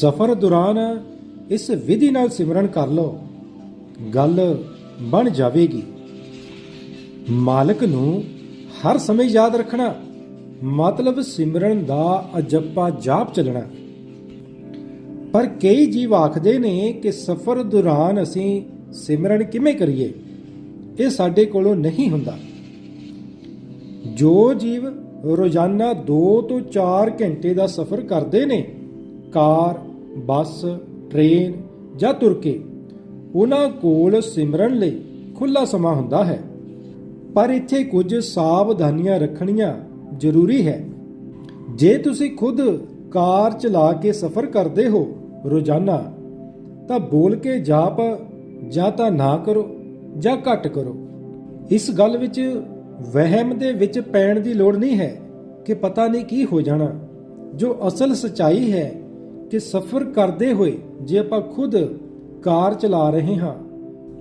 ਸਫ਼ਰ ਦੌਰਾਨ ਇਸ ਵਿਧੀ ਨਾਲ ਸਿਮਰਨ ਕਰ ਲਓ। ਗੱਲ ਬਣ ਜਾਵੇਗੀ। ਮਾਲਕ ਨੂੰ ਹਰ ਸਮੇਂ ਯਾਦ ਰੱਖਣਾ, ਮਤਲਬ ਸਿਮਰਨ ਦਾ ਅਜੱਪਾ ਜਾਪ ਚੱਲਣਾ। ਪਰ ਕਈ ਜੀਵ ਆਖਦੇ ਨੇ ਕਿ ਸਫ਼ਰ ਦੌਰਾਨ ਅਸੀਂ ਸਿਮਰਨ ਕਿਵੇਂ ਕਰੀਏ? ਇਹ ਸਾਡੇ ਕੋਲੋਂ ਨਹੀਂ ਹੁੰਦਾ। ਜੋ ਜੀਵ ਰੋਜ਼ਾਨਾ 2 ਤੋਂ 4 ਘੰਟੇ ਦਾ ਸਫ਼ਰ ਕਰਦੇ ਨੇ, ਕਾਰ ਬੱਸ, ਟ੍ਰੇਨ ਜਾਂ ਤੁਰ ਕੇ ਉਹਨਾਂ ਕੋਲ ਸਿਮਰਨ ਲਈ ਖੁੱਲਾ ਸਮਾਂ ਹੁੰਦਾ ਹੈ। ਪਰ ਇੱਥੇ ਕੁਝ ਸਾਵਧਾਨੀਆਂ ਰੱਖਣੀਆਂ ਜ਼ਰੂਰੀ ਹੈ। ਜੇ ਤੁਸੀਂ ਖੁਦ ਕਾਰ ਚਲਾ ਕੇ ਸਫ਼ਰ ਕਰਦੇ ਹੋ ਰੋਜ਼ਾਨਾ, ਤਾਂ ਬੋਲ ਕੇ ਜਾਪ ਜਾਂ ਤਾਂ ਨਾ ਕਰੋ ਜਾਂ ਘੱਟ ਕਰੋ। ਇਸ ਗੱਲ ਵਿੱਚ ਵਹਿਮ ਦੇ ਵਿੱਚ ਪੈਣ ਦੀ ਲੋੜ ਨਹੀਂ ਹੈ ਕਿ ਪਤਾ ਨਹੀਂ ਕੀ ਹੋ ਜਾਣਾ। ਜੋ ਅਸਲ ਸਚਾਈ ਹੈ ਕਿ ਸਫ਼ਰ ਕਰਦੇ ਹੋਏ ਜੇ ਆਪਾਂ ਖੁਦ ਕਾਰ ਚਲਾ ਰਹੇ ਹਾਂ,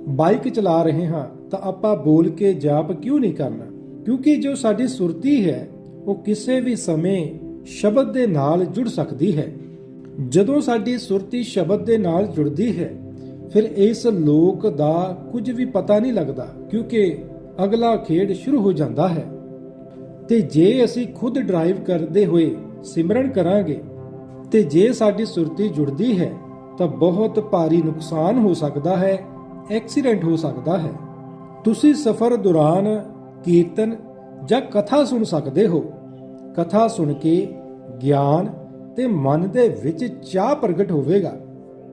ਬਾਈਕ ਚਲਾ ਰਹੇ ਹਾਂ, ਤਾਂ ਆਪਾਂ ਬੋਲ ਕੇ ਜਾਪ ਕਿਉਂ ਨਹੀਂ ਕਰਨਾ? ਕਿਉਂਕਿ ਜੋ ਸਾਡੀ ਸੁਰਤੀ ਹੈ, ਉਹ ਕਿਸੇ ਵੀ ਸਮੇਂ ਸ਼ਬਦ ਦੇ ਨਾਲ ਜੁੜ ਸਕਦੀ ਹੈ। ਜਦੋਂ ਸਾਡੀ ਸੁਰਤੀ ਸ਼ਬਦ ਦੇ ਨਾਲ ਜੁੜਦੀ ਹੈ, ਫਿਰ ਇਸ ਲੋਕ ਦਾ ਕੁਝ ਵੀ ਪਤਾ ਨਹੀਂ ਲੱਗਦਾ, ਕਿਉਂਕਿ ਅਗਲਾ ਖੇਡ ਸ਼ੁਰੂ ਹੋ ਜਾਂਦਾ ਹੈ। ਤੇ ਜੇ ਅਸੀਂ ਖੁਦ ਡਰਾਈਵ ਕਰਦੇ ਹੋਏ ਸਿਮਰਨ ਕਰਾਂਗੇ ਤੇ ਜੇ ਸਾਡੀ ਸੁਰਤੀ ਜੁੜਦੀ ਹੈ, ਤਾਂ ਬਹੁਤ ਭਾਰੀ ਨੁਕਸਾਨ ਹੋ ਸਕਦਾ ਹੈ, ਐਕਸੀਡੈਂਟ ਹੋ ਸਕਦਾ ਹੈ। ਤੁਸੀਂ ਸਫ਼ਰ ਦੌਰਾਨ ਕੀਰਤਨ ਜਾਂ ਕਥਾ ਸੁਣ ਸਕਦੇ ਹੋ। ਕਥਾ ਸੁਣ ਕੇ ਗਿਆਨ ਤੇ ਮਨ ਦੇ ਵਿੱਚ ਚਾਹ ਪ੍ਰਗਟ ਹੋਵੇਗਾ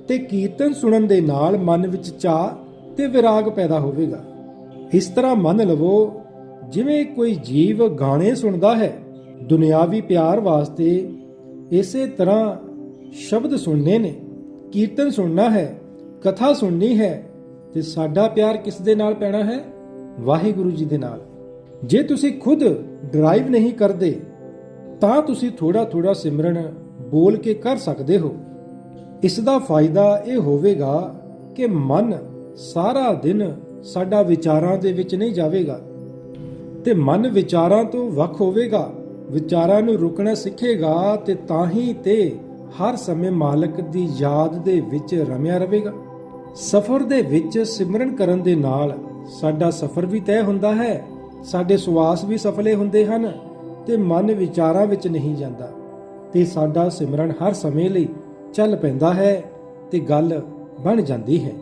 ਤੇ ਕੀਰਤਨ ਸੁਣਨ ਦੇ ਨਾਲ ਮਨ ਵਿੱਚ ਚਾਹ ਤੇ ਵਿਰਾਗ ਪੈਦਾ ਹੋਵੇਗਾ। ਇਸ ਤਰ੍ਹਾਂ ਮੰਨ ਲਵੋ, ਜਿਵੇਂ ਕੋਈ ਜੀਵ ਗਾਣੇ ਸੁਣਦਾ ਹੈ, ਦੁਨਿਆਵੀ ਪਿਆਰ ਵਾਸਤੇ ਇਸੇ ਤਰ੍ਹਾਂ ਸ਼ਬਦ ਸੁਣਨੇ ਨੇ, ਕੀਰਤਨ ਸੁਣਨਾ ਹੈ, ਕਥਾ ਸੁਣਨੀ ਹੈ, ਤੇ ਸਾਡਾ ਪਿਆਰ ਕਿਸ ਦੇ ਨਾਲ ਪੈਣਾ ਹੈ? ਵਾਹਿਗੁਰੂ ਜੀ ਦੇ ਨਾਲ। ਜੇ ਤੁਸੀਂ ਖੁਦ ਡਰਾਈਵ ਨਹੀਂ ਕਰਦੇ, ਤਾਂ ਤੁਸੀਂ ਥੋੜਾ ਥੋੜਾ ਸਿਮਰਨ ਬੋਲ ਕੇ ਕਰ ਸਕਦੇ ਹੋ। ਇਸ ਦਾ ਫਾਇਦਾ ਇਹ ਹੋਵੇਗਾ ਕਿ ਮਨ ਸਾਰਾ ਦਿਨ ਸਾਡਾ ਵਿਚਾਰਾਂ ਦੇ ਵਿੱਚ ਨਹੀਂ ਜਾਵੇਗਾ, ਤੇ ਮਨ ਵਿਚਾਰਾਂ ਤੋਂ ਵੱਖ ਹੋਵੇਗਾ। ਵਿਚਾਰਾਂ ਨੂੰ ਰੁਕਣਾ ਸਿੱਖੇਗਾ ਤੇ ਤਾਂ ਹੀ ਤੇ ਹਰ ਸਮੇਂ ਮਾਲਕ ਦੀ ਯਾਦ ਦੇ ਵਿੱਚ ਰਮਿਆ ਰਹੇਗਾ। ਸਫ਼ਰ ਦੇ ਵਿੱਚ ਸਿਮਰਨ ਕਰਨ ਦੇ ਨਾਲ ਸਾਡਾ ਸਫ਼ਰ ਵੀ ਤੈਅ ਹੁੰਦਾ ਹੈ, ਸਾਡੇ ਸੁਆਸ ਵੀ ਸਫਲੇ ਹੁੰਦੇ ਹਨ ਤੇ ਮਨ ਵਿਚਾਰਾਂ ਵਿੱਚ ਨਹੀਂ ਜਾਂਦਾ। ਤੇ ਸਾਡਾ ਸਿਮਰਨ ਹਰ ਸਮੇਂ ਲਈ ਚੱਲ ਪੈਂਦਾ ਹੈ ਤੇ ਗੱਲ ਬਣ ਜਾਂਦੀ ਹੈ।